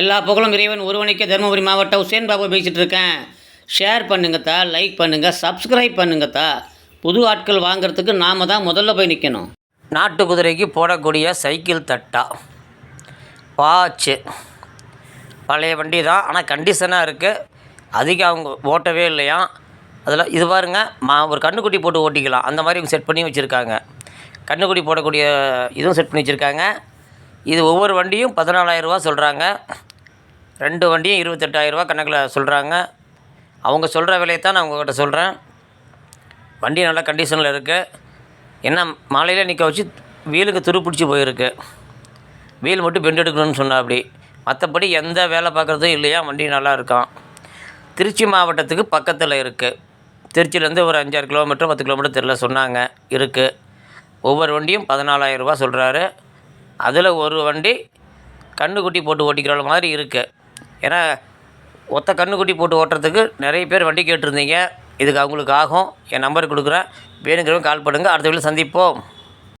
எல்லா புகழும் இறைவன் ஒருவனுக்கே தருமபுரி மாவட்டம் உசேன் பாபு பேசிகிட்டு இருக்கேன். ஷேர் பண்ணுங்கத்தா லைக் பண்ணுங்கள் சப்ஸ்கிரைப் பண்ணுங்கத்தா புது ஆட்கள் வாங்குறதுக்கு நாம தான் முதல்ல போய் நிற்கணும் நாட்டு குதிரைக்கு போடக்கூடிய சைக்கிள் தட்டா. வாட்சு பழைய வண்டி தான் ஆனால் கண்டிஷனாக இருக்குது அதிகம் அவங்க ஓட்டவே இல்லையா? அதில் இது பாருங்க மா ஒரு கண்ணுக்குட்டி போட்டு ஓட்டிக்கலாம். அந்த மாதிரி இவங்க செட் பண்ணி வச்சுருக்காங்க. கண்ணுக்குட்டி போடக்கூடிய இதுவும் செட் பண்ணி வச்சுருக்காங்க. இது ஒவ்வொரு வண்டியும் பதினாலாயிரரூவா சொல்கிறாங்க ரெண்டு வண்டியும் இருபத்தெட்டாயிரரூவா கணக்கில் சொல்கிறாங்க. அவங்க சொல்கிற விலையை தான் நான் உங்கள்கிட்ட சொல்கிறேன். வண்டி நல்ல கண்டிஷனில் இருக்குது. என்ன மாலையில் நிற்க வச்சு வீலுக்கு துரு பிடிச்சி போயிருக்கு. வீல் மட்டும் பெண்ட் எடுக்கணும்னு சொன்னா அப்படி. மற்றபடி எந்த வேலை பார்க்குறதும் இல்லையா வண்டி நல்லா இருக்கான். திருச்சி மாவட்டத்துக்கு பக்கத்தில் இருக்குது. திருச்சியிலேருந்து ஒரு அஞ்சாறு கிலோமீட்டர் பத்து கிலோமீட்டர் தெரியல சொன்னாங்க இருக்குது ஒவ்வொரு வண்டியும் பதினாலாயிரரூபா சொல்கிறாரு. அதில் ஒரு வண்டி கண்ணுக்குட்டி போட்டு ஓட்டிக்கிற மாதிரி இருக்குது ஏன்னா ஒத்த கண்ணுக்குட்டி போட்டு ஓட்டுறதுக்கு நிறைய பேர் வண்டி கேட்டிருந்தீங்க. இதுக்கு அவங்களுக்கு ஆகும். என் நம்பர் கொடுக்குறேன். வேணுங்கிறவங்க கால் பண்ணுங்கள் அடுத்த வீட்டில் சந்திப்போம்.